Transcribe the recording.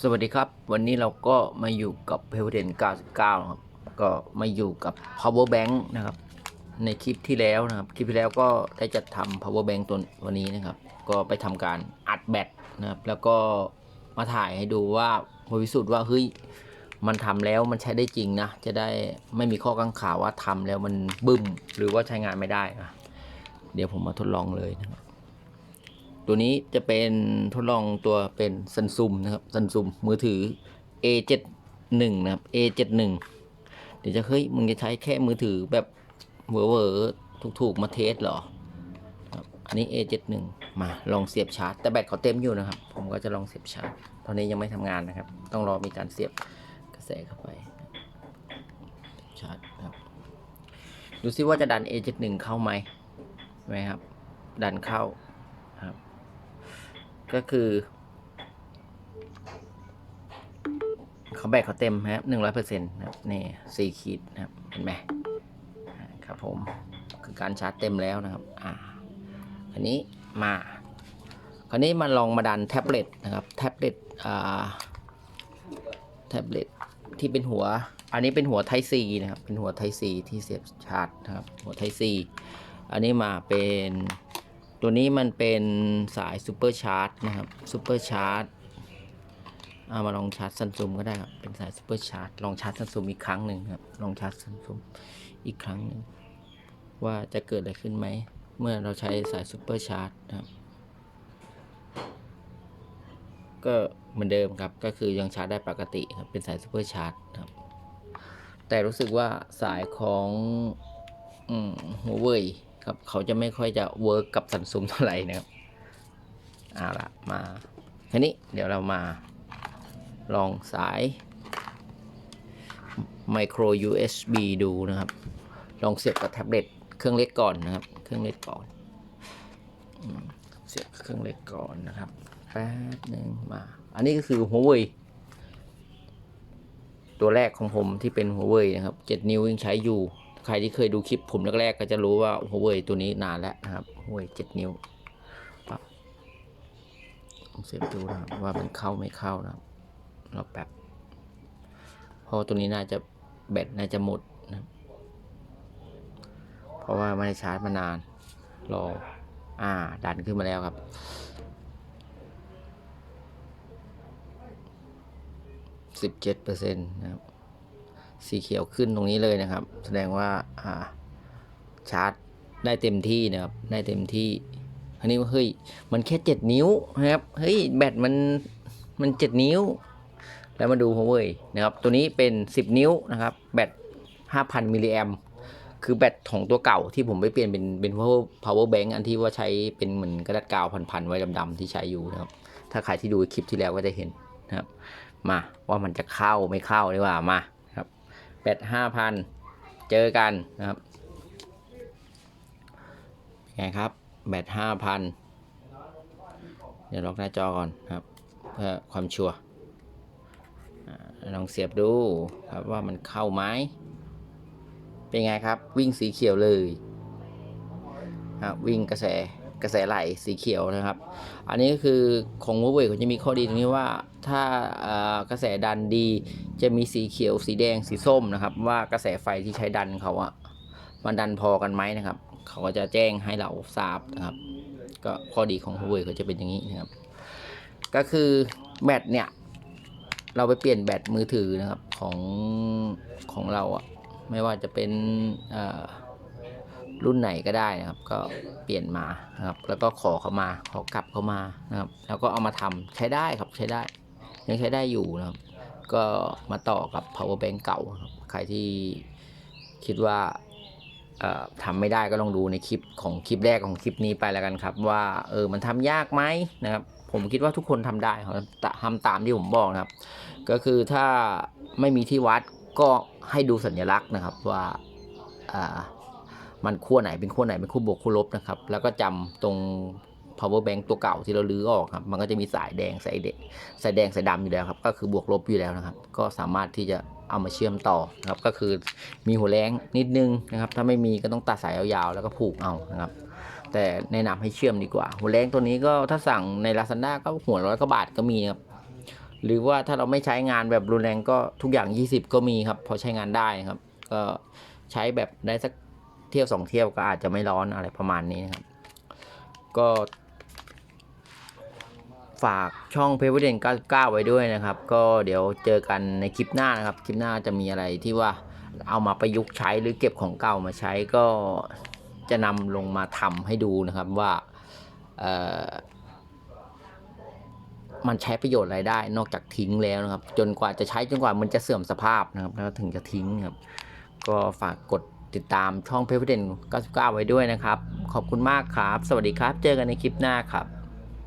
สวัสดีครับ วันนี้เราก็มาอยู่กับ p e l v e n 99นะครับก็มาอยู่กับ power bank นะครับ ในคลิปที่แล้วนะครับ คลิปที่แล้วก็ได้จัดทำ power bank ตัววันนี้นะครับ ก็ไปทำการอัดแบตนะครับ แล้วก็มาถ่ายให้ดูว่าบริสุทธิ์ว่าเฮ้ยมันทำแล้วมันใช้ได้จริงนะ จะได้ไม่มีข้อกังขาว่าทำแล้วมันบึ้ม หรือว่าใช้งานไม่ได้นะเดี๋ยวผมมาทดลองเลยนะครับ ตัวนี้จะเป็นทดลองตัวเป็นซันซุมนะครับซันซุมมือถือ A71 นะครับ A71 เดี๋ยวจะเฮ้ยมึงจะใช้แค่มือถือแบบเวอร์เวอร์ถูกๆมาเทสเหรออันนี้ A71 มาลองเสียบชาร์จ แต่แบตเขาเต็มอยู่นะครับ ผมก็จะลองเสียบชาร์จ ตอนนี้ยังไม่ทำงานนะครับ ต้องรอมีการเสียบกระแสเข้าไปชาร์จครับดูซิว่าจะดัน A71 เข้าไหมไหมครับ ดันเข้า ก็คือเขาแบกเขาเต็มนะครับหนึ่งร้อยเปอร์เซ็นต์นะครับนี่สี่ขีดนะครับเห็นไหมครับผมคือการชาร์จเต็มแล้วนะครับอ่าอันนี้มาคราวนี้มาลองมาดันแท็บเล็ตนะครับแท็บเล็ตอ่าแท็บเล็ตที่เป็นหัว อันนี้เป็นหัวไทซีนะครับเป็นหัวไทซีที่เสียบชาร์จนะครับหัวไทซีอันนี้มาเป็น ตัวนี้มันเป็นสายซูเปอร์ชาร์จนะครับซูเปอร์ชาร์จเอามาลองชาร์จซันซุมก็ได้ครับ เป็นสายซูเปอร์ชาร์จลองชาร์จซันซุมอีกครั้งหนึ่งครับ ลองชาร์จซันซุมอีกครั้งหนึ่งว่าจะเกิดอะไรขึ้นไหม เมื่อเราใช้สายซูเปอร์ชาร์จนะครับ ก็เหมือนเดิมครับ ก็คือยังชาร์จได้ปกติครับ เป็นสายซูเปอร์ชาร์จครับ แต่รู้สึกว่าสายของหัวเว่ย ครับเขาจะไม่ค่อยจะเวิร์กกับสันซุมเท่าไหร่นะครับเอาละมาทีนี้เดี๋ยวเรามาลองสาย micro USB ดูนะครับ ลองเสียบกับแท็บเล็ตเครื่องเล็กก่อนนะครับ เครื่องเล็กก่อน เสียบเครื่องเล็กก่อนนะครับ แป๊บหนึ่งมา อันนี้ก็คือหัวเว่ยตัวแรกของผมที่เป็นหัวเว่ยนะครับ 7 นิ้วยังใช้อยู่ ใครที่เคยดูคลิปผมแรกๆก็จะรู้ว่าหัวเว่ยตัวนี้นานแล้วนะครับหัวเว่ย7นิ้วปั๊บเสียบดูนะครับว่ามันเข้าไม่เข้านะครับรอแป๊บเพราะตัวนี้น่าจะแบตน่าจะหมดนะเพราะว่าไม่ได้ชาร์จมานานรออ่า ดันขึ้นมาแล้วครับสิบเจ็ดเปอร์เซ็นต์นะครับ สีเขียวขึ้นตรงนี้เลยนะครับ แสดงว่าอ่าชาร์จได้เต็มที่นะครับได้เต็มที่ อันนี้เฮ้ยมันแค่เจ็ดนิ้วนะครับเฮ้ยแบตมันมันเจ็ดนิ้ว แล้วมาดูหัวเว่ยนะครับตัวนี้เป็นสิบนิ้วนะครับแบตห้าพันมิลลิแอมคือแบตของตัวเก่าที่ผมไปเปลี่ยนเป็นเป็น power power bank อันที่ว่าใช้เป็นเหมือนกระดาษกาวพันๆไว้ดำๆที่ใช้อยู่นะครับ ถ้าใครที่ดูคลิปที่แล้วก็จะเห็นนะครับ มาว่ามันจะเข้าไม่เข้าดีกว่ามา แบตห้าพันเจอกันนะครับเป็นไงครับ แบตห้าพันเดี๋ยวล็อกหน้าจอก่อนครับ เพื่อความชัวร์ลองเสียบดูครับว่ามันเข้าไหมเป็นไงครับวิ่งสีเขียวเลยครับวิ่งกระแส กระแสไหลสีเขียวนะครับ อันนี้ก็คือของ h u a w e i เขาจะมีข้อดีตรงนี้ว่าถ้ากระแสดันดีจะมีสีเขียวสีแดงสีส้มนะครับ ว่ากระแสไฟที่ใช้ดันเขาอะมันดันพอกันไหมนะครับ เขาก็จะแจ้งให้เราทราบนะครับ ก็ข้อดีของ h u a w e i เขาจะเป็นอย่างนี้นะครับ ก็คือแบตเนี่ยเราไปเปลี่ยนแบตมือถือนะครับของของเราอะไม่ว่าจะเป็นอ่อ รุ่นไหนก็ได้นะครับ ก็เปลี่ยนมานะครับ แล้วก็ขอเขามาขอกลับเขามานะครับ แล้วก็เอามาทำใช้ได้ครับใช้ได้ ยังใช้ได้อยู่นะครับ ก็มาต่อกับ power bank เก่าครับใครที่คิดว่าเอ่อทำไม่ได้ก็ลองดูในคลิปของคลิปแรกของคลิปนี้ไปแล้วกันครับ ว่าเออมันทำยากไหมนะครับ ผมคิดว่าทุกคนทำได้ครับทำตามที่ผมบอกนะครับ ก็คือถ้าไม่มีที่วัดก็ให้ดูสัญลักษณ์นะครับว่าอ่า มันขั้วไหนเป็นขั้วไหนเป็นขั้วบวกขั้วลบนะครับ แล้วก็จำตรง power bank ตัวเก่าที่เราลื้อออกครับ มันก็จะมีสายแดงสายเด็กสายแดงสายดำอยู่แล้วครับ ก็คือบวกลบอยู่แล้วนะครับ ก็สามารถที่จะเอามาเชื่อมต่อนะครับ ก็คือมีหัวแรงนิดนึงนะครับ ถ้าไม่มีก็ต้องตัดสายยาวๆแล้วก็ผูกเอานะครับ แต่แนะนำให้เชื่อมดีกว่า หัวแรงตัวนี้ก็ถ้าสั่งใน Lazada ก็หัวร้อยกว่าบาทก็มีครับ หรือว่าถ้าเราไม่ใช้งานแบบรุนแรงก็ทุกอย่าง 20 ก็มีครับ พอใช้งานได้ครับ ก็ใช้แบบได้สัก เที่ยวสองเที่ยวก็อาจจะไม่ร้อนอะไรประมาณนี้นะครับ ก็ ฝากช่องเพ p เ r เดน99ไว้ด้วยนะครับ ก็เดี๋ยวเจอกันในคลิปหน้านะครับ คลิปหน้าจะมีอะไรที่ว่าเอามาประยุกต์ใช้หรือเก็บของเก่ามาใช้ก็จะนำลงมาทำให้ดูนะครับว่ามันใช้ประโยชน์อะไรได้ นอกจากทิ้งแล้วนะครับ จนกว่าจะใช้จนกว่ามันจะเสื่อมสภาพนะครับ แล้วถึงจะทิ้งครับ ก็ฝากกด ติดตามช่องเพ p เ r เดน99 ไว้ด้วยนะครับ ขอบคุณมากครับ สวัสดีครับ เจอกันในคลิปหน้าครับ